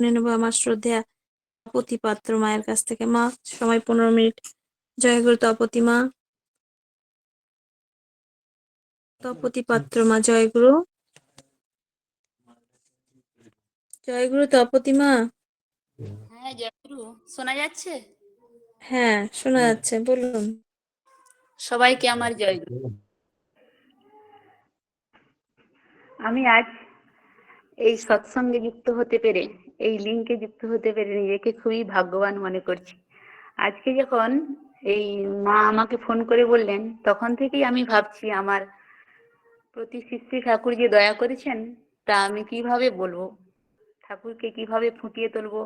শুনে নেব আমার শ্রদ্ধেয়া তপতি পাত্র মায়ের কাছ থেকে। মা সময় পনেরো মিনিট। জয় গুরু তপতি মা। তপতি পাত্র মা জয় গুরু। জয় গুরু তপতি মা। হ্যাঁ জয়গুরু শোনা যাচ্ছে? হ্যাঁ শোনা যাচ্ছে বলুন। সবাইকে আমার জয়গুরু আমি আজ এই সৎসঙ্গে যুক্ত হতে পেরে এই লিঙ্কে যুক্ত হতে পেরে নিজেকে খুবই ভাগ্যবান মনে করছি। আজকে যখন এই মা আমাকে ফোন করে বললেন, তখন থেকেই আমি ভাবছি, আমার প্রতি শ্রী ঠাকুর যে দয়া করেছেন, তা আমি কীভাবে বলব? ঠাকুরকে কীভাবে ফুটিয়ে তুলবো?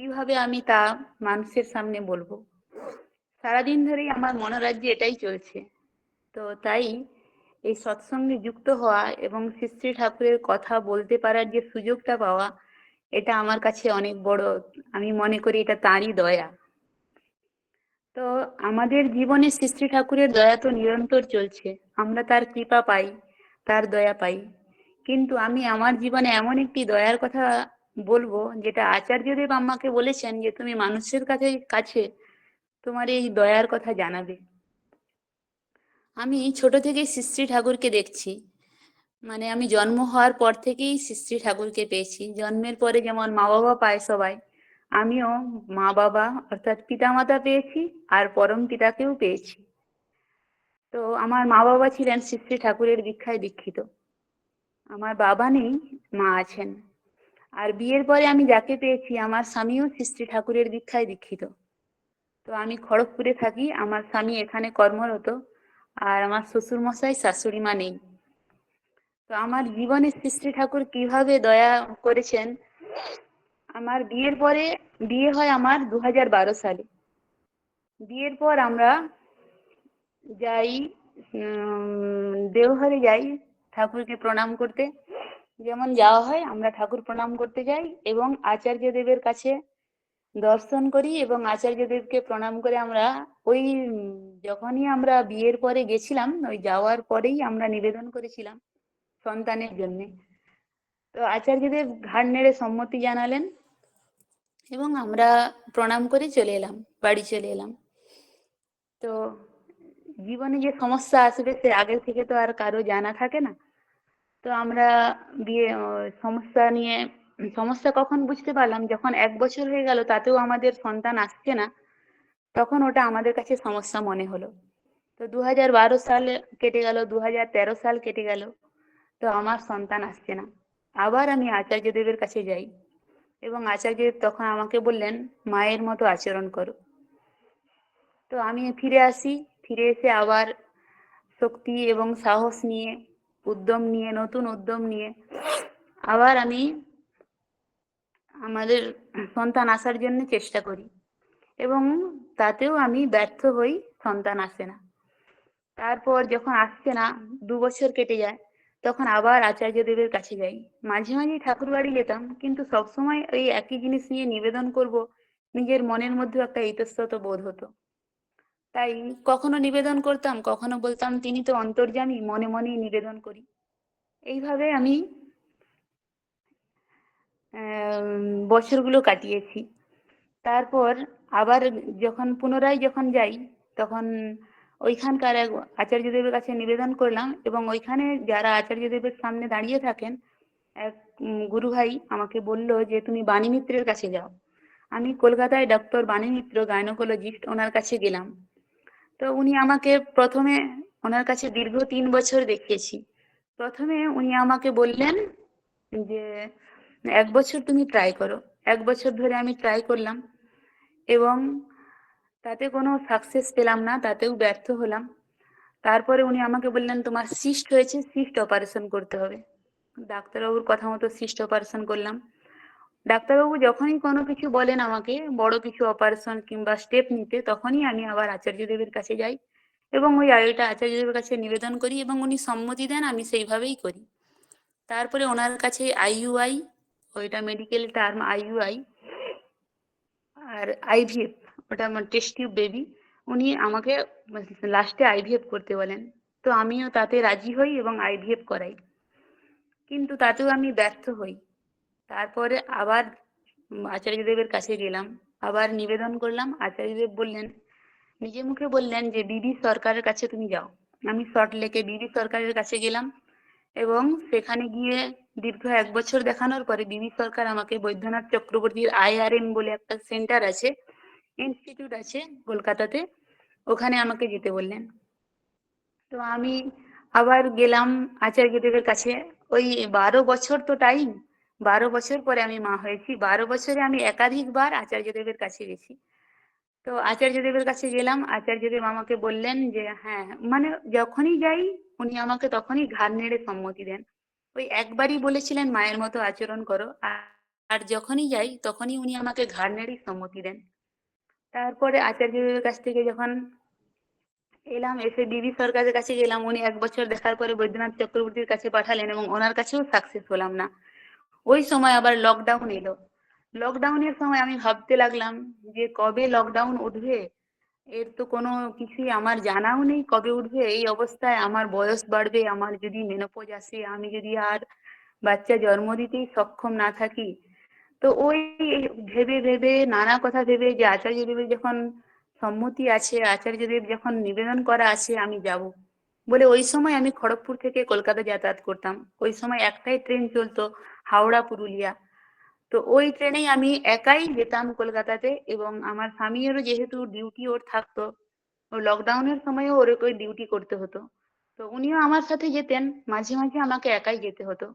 কীভাবে আমি তা মানুষের সামনে বলব? সারাদিন ধরেই আমার মনোরাজ্যে এটাই চলছে। তো তাই এই সৎসঙ্গে যুক্ত হওয়া এবং শ্রী ঠাকুরের কথা বলতে পারার যে সুযোগটা পাওয়া এটা আমার কাছে অনেক বড়, আমি মনে করি এটা তাঁরই দয়া। তো আমাদের জীবনে শ্রী ঠাকুরের দয়া তো নিরন্তর চলছে, আমরা তার কৃপা পাই, তার দয়া পাই। কিন্তু আমি আমার জীবনে এমন একটি দয়ার কথা বলব, যেটা আচার্যদেব আমাকে বলেছেন যে, তুমি মানুষের কাছে কাছে তোমার এই দয়ার কথা জানাবে। আমি ছোট শ্রী শ্রী ঠাকুরকে দেখছি। মানে আমি জন্ম হওয়ার পর থেকেই শ্রী ঠাকুরকে পেয়েছি। জন্মের পরে যেমন মা বাবা পায় সবাই, আমিও মা বাবা অর্থাৎ পিতামাতা পেয়েছি আর পরম পিতাকেও পেয়েছি। তো আমার মা বাবা ছিলেন শ্রী ঠাকুরের দীক্ষায় দীক্ষিত। আমার বাবা নেই, মা আছেন। আর বিয়ের পরে আমি যাকে পেয়েছি, আমার স্বামীও শ্রী ঠাকুরের দীক্ষায় দীক্ষিত। তো আমি খড়গপুরে থাকি, আমার স্বামী এখানে কর্মরত আর আমার শ্বশুর মশাই শাশুড়ি মা নেই। তো আমার জীবনে শ্রী ঠাকুর কীভাবে দয়া করেছেন? আমার বিয়ের পরে, বিয়ে হয় আমার দু সালে। বিয়ের পর আমরা যাই দেওঘরে যাই ঠাকুরকে প্রণাম করতে। যেমন যাওয়া হয়, আমরা ঠাকুর প্রণাম করতে যাই এবং আচার্য দেবের কাছে দর্শন করি এবং আচার্য দেবকে প্রণাম করে আমরা ওই, যখনই আমরা বিয়ের পরে গেছিলাম, ওই যাওয়ার পরেই আমরা নিবেদন করেছিলাম। সন্তানের জন্য। তো আচার্যদেব ঘাড় নেড়ে সম্মতি জানালেন এবং আমরা প্রণাম করে চলে এলাম, বাড়ি চলে এলাম। তো জীবনে যে সমস্যা আসবে সে আগের থেকে তো আর কারও জানা থাকে না। তো আমরা বিয়ে সমস্যা নিয়ে, সমস্যা কখন বুঝতে পারলাম? যখন এক বছর হয়ে গেল, তাতেও আমাদের সন্তান আসছে না, তখন ওটা আমাদের কাছে সমস্যা মনে হলো। তো দু সাল কেটে গেল দু হাজার তেরো সাল কেটে গেল। তো আমার সন্তান আসছে না। আবার আমি আচার্যদেবের কাছে যাই এবং আচার্যদেব তখন আমাকে বললেন, মায়ের মতো আচরণ করো। তো আমি ফিরে আসি, ফিরে এসে আবার শক্তি এবং সাহস নিয়ে, উদ্যম নিয়ে, নতুন উদ্যম নিয়ে আবার আমি আমাদের সন্তান আসার জন্য চেষ্টা করি এবং তাতেও আমি ব্যর্থ হই, সন্তান আসে না। তারপর যখন আসছে না, দু বছর কেটে যায়। তখন আবার আচার্য দেবের কাছে যাই। মাঝে মাঝে ঠাকুর বাড়ি যেতাম, কিন্তু সবসময় ওই একই জিনিস নিয়ে নিবেদন করব, নিজের মনের মধ্যে একটা ইতস্তত বোধ হতো। তাই কখনো নিবেদন করতাম, কখনো বলতাম, তিনি তো অন্তর্যামী, মনে মনেই নিবেদন করি। এইভাবে আমি বছরগুলো কাটিয়েছি। তারপর আবার যখন পুনরায় যখন যাই, তখন ওইখানকার এক আচার্যদেবের কাছে নিবেদন করলাম এবং ওইখানে যারা আচার্যদেবের সামনে দাঁড়িয়ে থাকেন, এক গুরু ভাই আমাকে বলল যে, তুমি বাণী মিত্রের কাছে যাও। আমি কলকাতায় ডক্টর বাণী মিত্র গাইনোকোলজিস্ট ওনার কাছে গেলাম। তো উনি আমাকে প্রথমে ওনার কাছে দীর্ঘ তিন বছর দেখিয়েছি। প্রথমে উনি আমাকে বললেন যে, এক বছর তুমি ট্রাই করো। এক বছর ধরে আমি ট্রাই করলাম এবং তাতে কোনো সাকসেস পেলাম না, তাতেও ব্যর্থ হলাম। তারপরে উনি আমাকে বললেন, তোমার সিস্ট হয়েছে সিস্ট অপারেশন করতে হবে। ডাক্তারবাবুর কথা মতো সিস্ট অপারেশন করলাম। ডাক্তারবাবু যখনই কোনো কিছু বলেন আমাকে, বড় কিছু অপারেশন কিংবা স্টেপ নিতে, তখনই আমি আবার আচার্যদেবের কাছে যাই এবং ওই আয়টা আচার্যদেবের কাছে নিবেদন করি এবং উনি সম্মতি দেন, আমি সেইভাবেই করি। তারপরে ওনার কাছে আইইউআই ওইটা মেডিকেল টার্ম আইইউআই আর আইভিএফ ওটা আমার টেস্ট টিউব বেবি উনি আমাকে লাস্টে আইভিএফ করতে বলেন। তো আমিও তাতে রাজি হই এবং আইভিএফ করাই। কিন্তু তাতেও আমি ব্যর্থ হই। তারপরে আবার আচার্যদেবের কাছে গেলাম। আবার নিবেদন করলাম। আচার্যদেব বললেন, নিজে মুখে বললেন যে, বিবি সরকারের কাছে তুমি যাও। আমি শর্ট লেকে বিবি সরকারের কাছে গেলাম এবং সেখানে গিয়ে দীর্ঘ এক বছর দেখানোর পরে বিবি সরকার আমাকে বৈদ্যনাথ চক্রবর্তীর আইআরএম বলে একটা সেন্টার আছে ইনস্টিটিউট আছে কলকাতাতে, ওখানে আমাকে যেতে বললেন। তো আমি আবার গেলাম আচার্যদেবের কাছে। ওই বারো বছর তো টাইম বারো বছর পরে আমি মা হয়েছি। বারো বছরে আমি একাধিকবার আচার্যদেবের কাছে গেছি। তো আচার্যদেবের কাছে গেলাম আচার্যদেব আমাকে বললেন যে হ্যাঁ মানে যখনই যাই, উনি আমাকে তখনই ঘাড় নেড়ে সম্মতি দেন। ওই একবারই বলেছিলেন, মায়ের মতো আচরণ করো। আর- যখনই যাই, তখনই উনি আমাকে ঘাড় নেড়েই সম্মতি দেন। তারপরে আচার্যদেবের কাছ থেকে যখন এলাম, এসে বিবি সরকারের কাছে গেলাম। উনি এক বছর দেখার পরে বৈদ্যনাথ চক্রবর্তীর কাছে পাঠালেন এবং ওনার কাছেও সাকসেস হলাম না। ওই সময় আবার লকডাউন এলো। লকডাউনের সময় আমি ভাবতে লাগলাম যে কবে লকডাউন উঠবে? এর তো কোনো কিছুই আমার জানাও নেই কবে উঠবে। এই অবস্থায় আমার বয়স বাড়বে, আমার যদি মেনোপজ আসে, আমি যদি আর বাচ্চা জন্ম দিতেই সক্ষম না থাকি তো ওই ভেবে ভেবে, নানা কথা ভেবে যে আচার্যদেবের যখন সম্মতি আছে আচার্যদেব যখন নিবেদন করা আছে, আমি যাব। বলে ওই সময় আমি খড়গপুর থেকে কলকাতা যাতায়াত করতাম। ওই সময় একটাই ট্রেন চলতো, হাওড়া পুরুলিয়া। তো ওই ট্রেনেই আমি একাই যেতাম কলকাতাতে এবং আমার স্বামীরও যেহেতু ডিউটি ওর থাকতো ও লকডাউনের সময়ও ওর ওই ডিউটি করতে হতো। তো উনিও আমার সাথে যেতেন, মাঝে মাঝে আমাকে একাই যেতে হতো।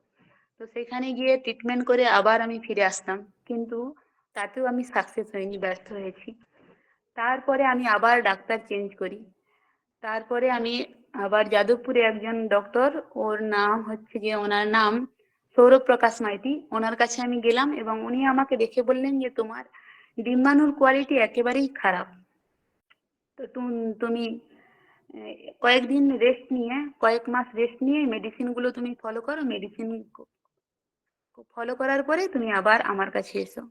তো সেখানে গিয়ে ট্রিটমেন্ট করে আবার আমি ফিরে আসতাম। কিন্তু তাতেও আমি সাকসেস হইনি, ব্যর্থ হয়েছি। তারপরে আমি আবার ডাক্তার চেঞ্জ করি। তারপরে আমি আবার যাদবপুরে একজন ডক্টর ওর নাম হচ্ছে যে ওনার নাম সৌরভ প্রকাশ মাইতি। ওনার কাছে আমি গেলাম এবং উনি আমাকে দেখে বললেন যে, তোমার ডিম্বাণুর কোয়ালিটি একেবারেই খারাপ। তো তুমি কয়েকদিন রেস্ট নিয়ে, কয়েক মাস রেস্ট নিয়ে মেডিসিনগুলো তুমি ফলো করো মেডিসিন ফলো করার পরে তুমি আবার আমার কাছে এসো।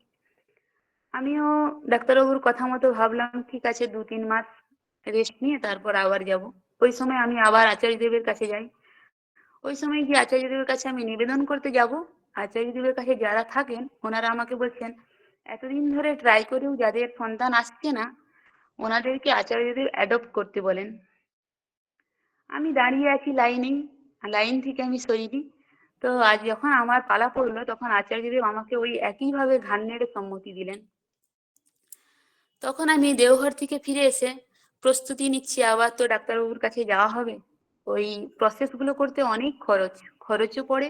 আমিও ডাক্তারবাবুর কথা মতো ভাবলাম, ঠিক আছে, দু তিন মাস রেস্ট নিয়ে তারপর আবার যাব। ওই সময় আমি আবার আচার্যদেবের কাছে যাই। ওই সময় গিয়ে আচার্যদেবের কাছে আমি নিবেদন করতে যাব। আচার্যদেবের কাছে যারা থাকেন, ওনারা আমাকে বলছেন, এতদিন ধরে ট্রাই করেও যাদের সন্তান আসছে না, ওনাদেরকে আচার্যদেব অ্যাডপ্ট করতে বলেন। আমি দাঁড়িয়ে আছি লাইনেই লাইন থেকে আমি সরিনি তো আজ যখন আমার পালা পড়ল, তখন আচার্যদেব আমাকে ওই একইভাবে ঘাড় নেড়ে সম্মতি দিলেন। তখন আমি দেওঘর থেকে ফিরে এসে প্রস্তুতি নিচ্ছি, আবার তো ডাক্তারবাবুর কাছে যাওয়া হবে। ওই প্রসেসগুলো করতে অনেক খরচ, খরচও পড়ে।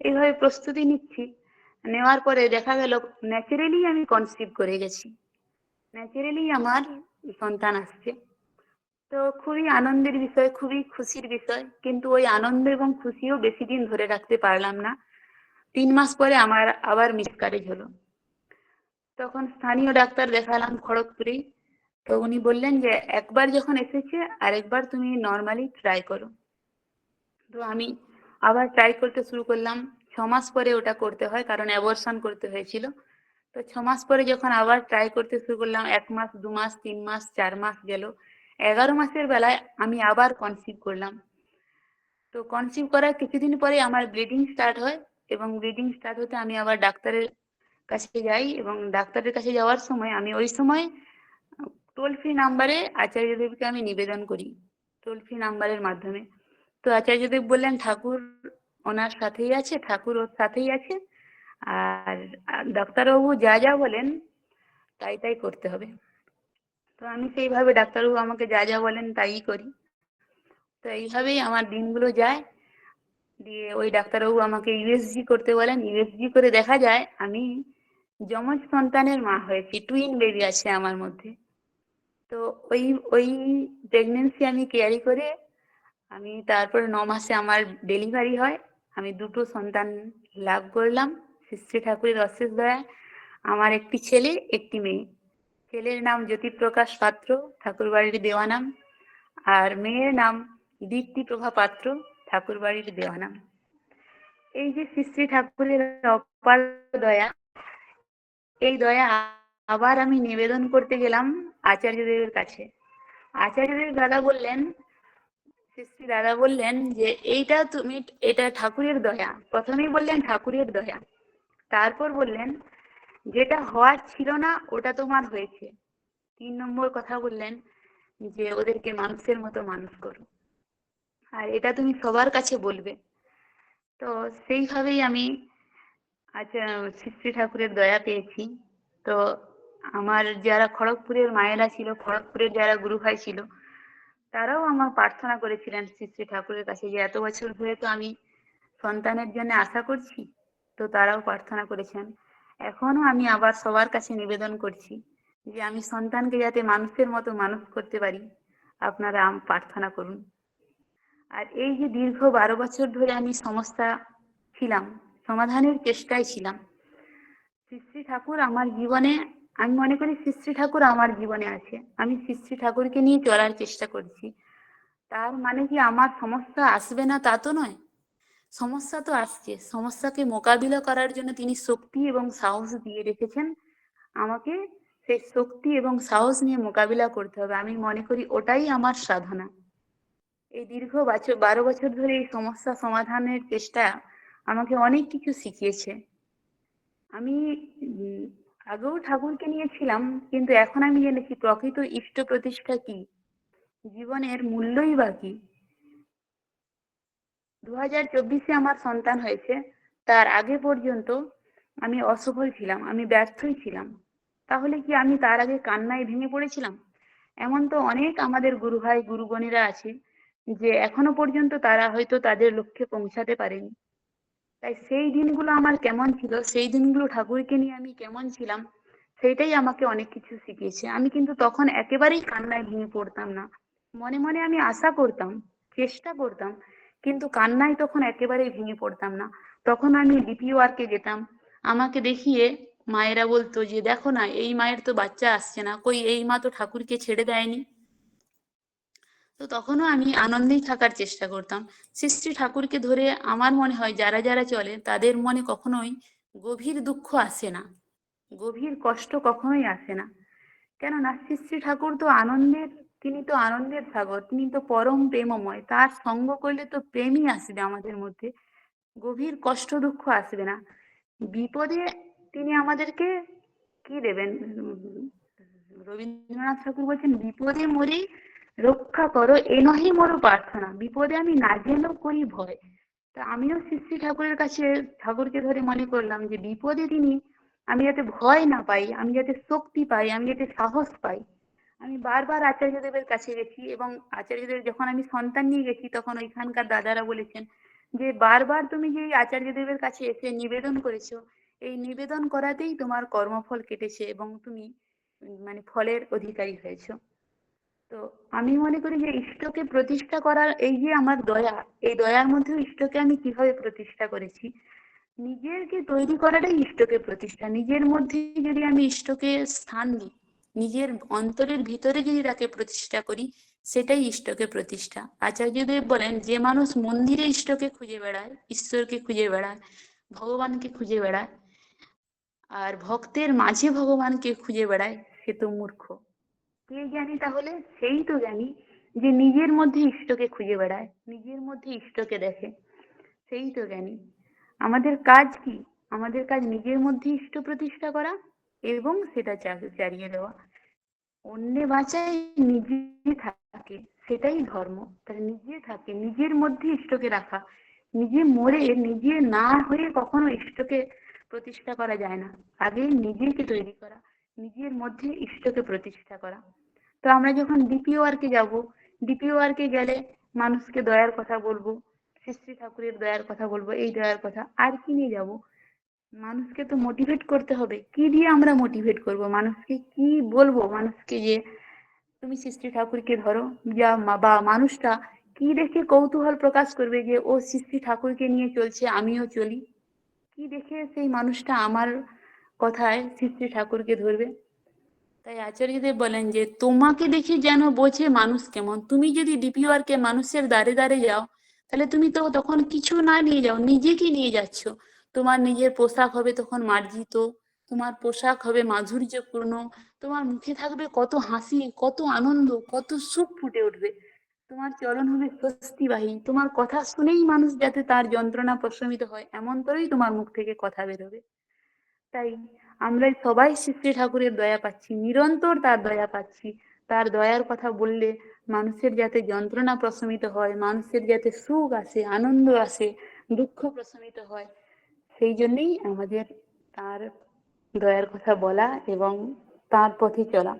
এইভাবে প্রস্তুতি নিচ্ছি। নেওয়ার পরে দেখা গেল ন্যাচারালি আমি কনসিভ করে গেছি। ন্যাচারালি আমার সন্তান আসছে। তো খুবই আনন্দের বিষয়, খুবই খুশির বিষয়। কিন্তু ওই আনন্দ এবং খুশিও বেশি দিন ধরে রাখতে পারলাম না। তিন মাস পরে আমার আবার মিসকারেজ হলো। তখন স্থানীয় ডাক্তার দেখালাম খড়গপুরেই তো উনি বললেন যে, একবার যখন এসেছে, আরেকবার তুমি নর্মালি ট্রাই করো। তো আমি আবার ট্রাই করতে শুরু করলাম। ছ মাস পরে ওটা করতে হয়, কারণ অ্যাবর্শন করতে হয়েছিল। তো ছ মাস পরে যখন আবার ট্রাই করতে শুরু করলাম, এক মাস, দু মাস, তিন মাস, চার মাস গেল। এগারো মাসের বেলায় আমি আবার কনসিভ করলাম। তো কনসিভ করার কিছুদিন পরে আমার ব্লিডিং স্টার্ট হয় এবং ব্লিডিং স্টার্ট হতে আমি আবার ডাক্তারের কাছে যাই এবং ডাক্তারের কাছে যাওয়ার সময় আমি ওই সময় টোল ফ্রি নাম্বারে আচার্যদেবকে আমি নিবেদন করি টোল ফ্রি নাম্বারের মাধ্যমে। তো আচার্যদেব বললেন, ঠাকুর ওনার সাথেই আছে, ঠাকুর ওর সাথেই আছে আর আর ডাক্তারবাবু যা যা বলেন, তাই তাই করতে হবে। তো আমি সেইভাবে ডাক্তারবাবু আমাকে যা যা বলেন তাই করি। তো এইভাবেই আমার দিনগুলো যায়। দিয়ে ওই ডাক্তারবাবু আমাকে ইউএসজি করতে বলেন। ইউএসজি করে দেখা যায়, আমি যমজ সন্তানের মা হয়েছি টুইন বেবি আছে আমার মধ্যে। তো ওই ওই প্রেগনেন্সি আমি ক্যারি করে আমি তারপরে ন মাসে আমার ডেলিভারি হয়। আমি দুটো সন্তান লাভ করলাম। শ্রী ঠাকুরের অশেষ দয়া। আমার একটি ছেলে, একটি মেয়ে। ছেলের নাম জ্যোতিপ্রকাশ পাত্র ঠাকুর বাড়ির দেওয়া নাম আর মেয়ের নাম দীপ্তি প্রভা পাত্র ঠাকুর বাড়ির দেওয়া নাম এই যে শ্রী শ্রী ঠাকুরের অপার দয়া, এই দয়া আবার আমি নিবেদন করতে গেলাম আচার্যদেবের কাছে। আচার্যদেব দাদা বললেন শ্রী দাদা বললেন যে, এইটা তুমি, এটা ঠাকুরের দয়া। প্রথমেই বললেন ঠাকুরের দয়া। তারপর বললেন যেটা হওয়ার ছিল না, ওটা তোমার হয়েছে। তিন নম্বর কথা বললেন যে, ওদেরকে মানুষের মতো মানুষ করো। আর এটা তুমি সবার কাছে বলবে। তো সেইভাবেই আমি আচ্ছা শ্রী ঠাকুরের দয়া পেয়েছি। তো আমার যারা খড়গপুরের মায়েরা ছিল, খড়গপুরের যারা গুরু ভাই ছিল, তারাও আমার প্রার্থনা করেছিলেন শ্রী শ্রী ঠাকুরের কাছে যে, এত বছর ধরে তো আমি সন্তানের জন্য আশা করছি। তো তারাও প্রার্থনা করেছেন। এখনও আমি আবার সবার কাছে নিবেদন করছি যে আমি সন্তানকে যাতে মানুষের মতো মানুষ করতে পারি, আপনারা আম প্রার্থনা করুন। আর এই যে দীর্ঘ বারো বছর ধরে আমি সমস্যা ছিলাম, সমাধানের চেষ্টায় ছিলাম, শ্রী ঠাকুর আমার জীবনে, আমি মনে করি শ্রী ঠাকুর আমার জীবনে আছে। আমি শ্রী ঠাকুরকে নিয়ে চলার চেষ্টা করছি। তার মানে কি আমার সমস্যা আসবে না তা তো নয়? সমস্যা তো আসছে। সমস্যাকে মোকাবিলা করার জন্য তিনি শক্তি এবং সাহস দিয়ে রেখেছেন। আমাকে সেই শক্তি এবং সাহস নিয়ে মোকাবিলা করতে হবে। আমি মনে করি ওটাই আমার সাধনা। এই দীর্ঘ বছর বারো বছর ধরে এই সমস্যা সমাধানের চেষ্টা আমাকে অনেক কিছু শিখিয়েছে। আমি আগেও ঠাকুরকে নিয়েছিলাম, কিন্তু এখন আমি জেনেছি প্রকৃত ইষ্ট প্রতিষ্ঠা কি? জীবনের মূল্যই বা কি? দু হাজার চব্বিশে আমার সন্তান হয়েছে, তার আগে পর্যন্ত আমি অসফল ছিলাম, আমি ব্যর্থই ছিলাম। তাহলে কি আমি তার আগে কান্নায় ভেঙে পড়েছিলাম? এমন তো অনেক আমাদের গুরু ভাই গুরুগণেরা আছে যে এখনও পর্যন্ত তারা হয়তো তাদের লক্ষ্যে পৌঁছাতে পারেনি। তাই সেই দিনগুলো আমার কেমন ছিল, সেই দিনগুলো ঠাকুরকে নিয়ে আমি কেমন ছিলাম, সেইটাই আমাকে অনেক কিছু শিখিয়েছে। আমি কিন্তু তখন একেবারেই কান্নায় ভেঙে পড়তাম না। মনে মনে আমি আশা করতাম, চেষ্টা করতাম কিন্তু কান্নায় তখন একেবারেই ভেঙে পড়তাম না। তখন আমি ডিপি ওয়ার্কে যেতাম। আমাকে দেখিয়ে মায়েরা বলতো যে, দেখো না, এই মায়ের তো বাচ্চা আসছে না। কই, এই মা তো ঠাকুরকে ছেড়ে দেয়নি। তো তখনও আমি আনন্দেই থাকার চেষ্টা করতাম। শ্রী ঠাকুরকে ধরে আমার মনে হয় যারা যারা চলে, তাদের মনে কখনোই গভীর দুঃখ আসে না। গভীর কষ্ট কখনোই আসে না। কেননা শ্রী ঠাকুর তো আনন্দের তিনি তো আনন্দের সাগর, তিনি তো পরম প্রেমময়। তার সঙ্গ করলে তো প্রেমই আসবে আমাদের মধ্যে। গভীর কষ্ট দুঃখ আসবে না। বিপদে তিনি আমাদেরকে কি দেবেন? রবীন্দ্রনাথ ঠাকুর বলছেন, বিপদে মরি রক্ষা করো, এ নহি মোর প্রার্থনা। বিপদে আমি না জেনেও করি ভয়। তা আমিও শ্রী শ্রী ঠাকুরের কাছে ঠাকুরকে ধরে মনে করলাম যে, বিপদে তিনি আমি যাতে ভয় না পাই, আমি যাতে শক্তি পাই, আমি যাতে সাহস পাই। আমি বারবার আচার্যদেবের কাছে গেছি এবং আচার্যদেব যখন আমি সন্তান নিয়ে গেছি, তখন ওইখানকার দাদারা বলেছেন যে, বারবার তুমি যে আচার্যদেবের কাছে এসে নিবেদন করেছ, এই নিবেদন করাতেই তোমার কর্মফল কেটেছে এবং তুমি মানে ফলের অধিকারী হয়েছো। তো আমি মনে করি যে, ইষ্টকে প্রতিষ্ঠা করার এই যে আমার দয়া, এই দয়ার মধ্যেও ইষ্টকে আমি কীভাবে প্রতিষ্ঠা করেছি? নিজেরকে তৈরি করাটাই ইষ্টকে প্রতিষ্ঠা। নিজের মধ্যে যদি আমি ইষ্টকে স্থান দিই নিজের অন্তরের ভিতরে যদি তাকে প্রতিষ্ঠা করি, সেটাই ইষ্টকে প্রতিষ্ঠা। আচার্যদেব বলেন, যে মানুষ মন্দিরে ইষ্টকে খুঁজে বেড়ায়, ঈশ্বরকে খুঁজে বেড়ায়, ভগবানকে খুঁজে বেড়ায়, আর ভক্তের মাঝে ভগবানকে খুঁজে বেড়ায়, সে তো মূর্খ। কে জ্ঞানী তাহলে? সেই তো জ্ঞানী যে নিজের মধ্যে ইষ্টকে খুঁজে বেড়ায়, নিজের মধ্যে ইষ্টকে দেখে। সেই তো জ্ঞানী আমাদের কাজ কি? আমাদের কাজ নিজের মধ্যে ইষ্ট প্রতিষ্ঠা করা এবং সেটা চালিয়ে দেওয়া। অন্য বাঁচায় নিজে থাকে, সেটাই ধর্ম। তাহলে নিজে থাকে, নিজের মধ্যে ইষ্টকে রাখা। নিজে মরে নিজে না হয়ে কখনো ইষ্টকে প্রতিষ্ঠা করা যায় না। আগে নিজেকে তৈরি করা, নিজের মধ্যে ইষ্টকে প্রতিষ্ঠা করা। তো আমরা যখন ডিপিওয়ার্কে যাব ডিপিওয়ার্কে গেলে মানুষকে দয়ার কথা বলব, শ্রী শ্রী ঠাকুরের দয়ার কথা বলব, এই দয়ার কথা। আর কি নিয়ে যাব? মানুষকে তো মোটিভেট করতে হবে। কি দিয়ে আমরা মোটিভেট করব? মানুষকে কি বলব? মানুষকে যে, তুমি শ্রী ঠাকুরকে ধরো যা বা মানুষটা কি দেখে কৌতূহল প্রকাশ করবে যে, ও শ্রী ঠাকুরকে নিয়ে চলছে, আমিও চলি? কি দেখে সেই মানুষটা আমার কথায় শ্রী ঠাকুরকে ধরবে? তাই আচার্যদেব বলেন যে, তোমাকে দেখে যেন বোঝে মানুষ কেমন। তুমি যদি ডিপিওয়ার্কে মানুষের দ্বারে দ্বারে যাও, তাহলে তুমি তো তখন কিছু না নিয়ে যাও, নিজেকে নিয়ে যাচ্ছ। তোমার নিজের পোশাক হবে তখন মার্জিত, তোমার পোশাক হবে মাধুর্যপূর্ণ, তোমার মুখে থাকবে কত হাসি, কত আনন্দ, কত সুখ ফুটে উঠবে। তোমার চলন হবে স্বস্তিবাহী, তোমার কথা শুনেই মানুষ যাতে তার যন্ত্রণা প্রশমিত হয়, এমন করেই তোমার মুখ থেকে কথা বেরোবে তাই আমরা সবাই শ্রী ঠাকুরের দয়া পাচ্ছি, নিরন্তর তার দয়া পাচ্ছি। তার দয়ার কথা বললে মানুষের যাতে যন্ত্রণা প্রশমিত হয়, মানুষের যাতে সুখ আসে, আনন্দ আসে, দুঃখ প্রশমিত হয় সেই জন্যই আমাদের তার দয়ার কথা বলা এবং তার পথে চলা।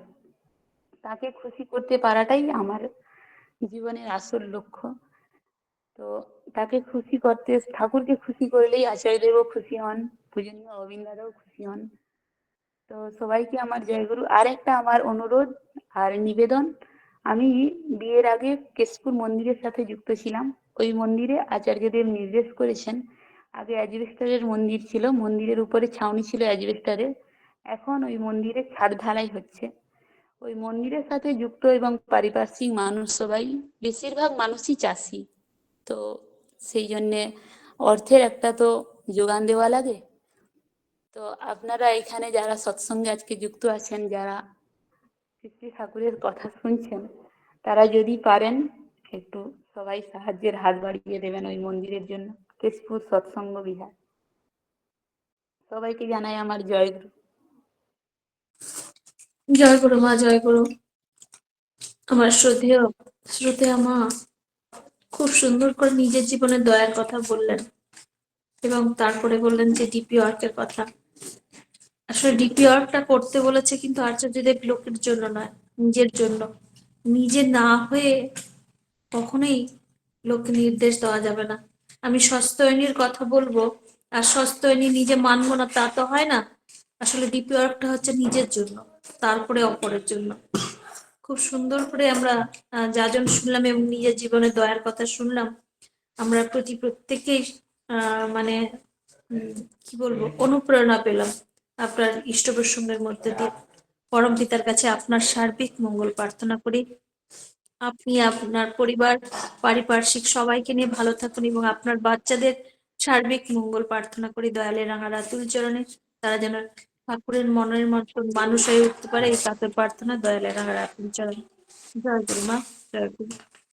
তাকে খুশি করতে পারাটাই আমার জীবনের আসল লক্ষ্য। তো তাকে খুশি করতে, ঠাকুরকে খুশি করলেই আচার্যদেবও খুশি হন, পূজনীয় অবিন্দারাও খুশি হন। তো সবাইকে আমার জয়গুরু। আর একটা আমার অনুরোধ আর নিবেদন, আমি বিয়ের আগে কেশপুর মন্দিরের সাথে যুক্ত ছিলাম। ওই মন্দিরে আচার্যদেব নির্দেশ করেছেন আগে অ্যাজবেস্টারের মন্দির ছিল, মন্দিরের উপরে ছাউনি ছিল অ্যাজবেস্টারের। এখন ওই মন্দিরে ছাদ ঢালাই হচ্ছে। ওই মন্দিরের সাথে যুক্ত এবং পারিপার্শ্বিক মানুষ সবাই, বেশিরভাগ মানুষই চাষি। তো সেই জন্যে অর্থের একটা তো যোগান দেওয়া লাগে। তো আপনারা এখানে যারা সৎসঙ্গে আজকে যুক্ত আছেন, যারা শ্রী ঠাকুরের কথা শুনছেন, তারা যদি পারেন, একটু সবাই সাহায্যের হাত বাড়িয়ে দেবেন ওই মন্দিরের জন্য। কেশপুর সৎসঙ্গ বিহার সবাইকে জানাই আমার জয়গুরু জয় গুরু মা জয় গুরু আমার শ্রদ্ধেয় শ্রদ্ধেয় মা খুব সুন্দর করে নিজের জীবনের দয়ার কথা বললেন এবং তারপরে বললেন যে ডিপি ওয়ার্কের কথা আসলে ডিপি ওয়ার্কটা করতে বলেছে কিন্তু আচার্যদেব লোকের জন্য নয়, নিজের জন্য। নিজে না হয়ে কখনোই লোককে নির্দেশ দেওয়া যাবে না। আমি সস্তয়নীর কথা বলব। আর সস্তয়নী নিজে মানবো না, তা তো হয় না। আসলে ডিপি ওয়ার্কটা হচ্ছে নিজের জন্য, তারপরে অপরের জন্য। খুব সুন্দর করে আমরা যাজন শুনলাম এবং নিজের জীবনে দয়ার কথা শুনলাম, আমরা প্রতি প্রত্যেকেই মানে কি বলব, অনুপ্রেরণা পেলাম আপনার ইষ্ট প্রসঙ্গের মধ্যে দিয়ে। পরম পিতার কাছে আপনার সার্বিক মঙ্গল প্রার্থনা করি। আপনি, আপনার পরিবার, পারিপার্শ্বিক সবাইকে নিয়ে ভালো থাকুন এবং আপনার বাচ্চাদের সার্বিক মঙ্গল প্রার্থনা করি। দয়ালের রাঙা রাতুল চরণে তারা যেন ঠাকুরের মনের মতন মানুষ হয়ে উঠতে পারে, এই তাদের প্রার্থনা দয়ালের রাঙা রাতুল চরণে। জয় গুরু মা, জয় গুরু।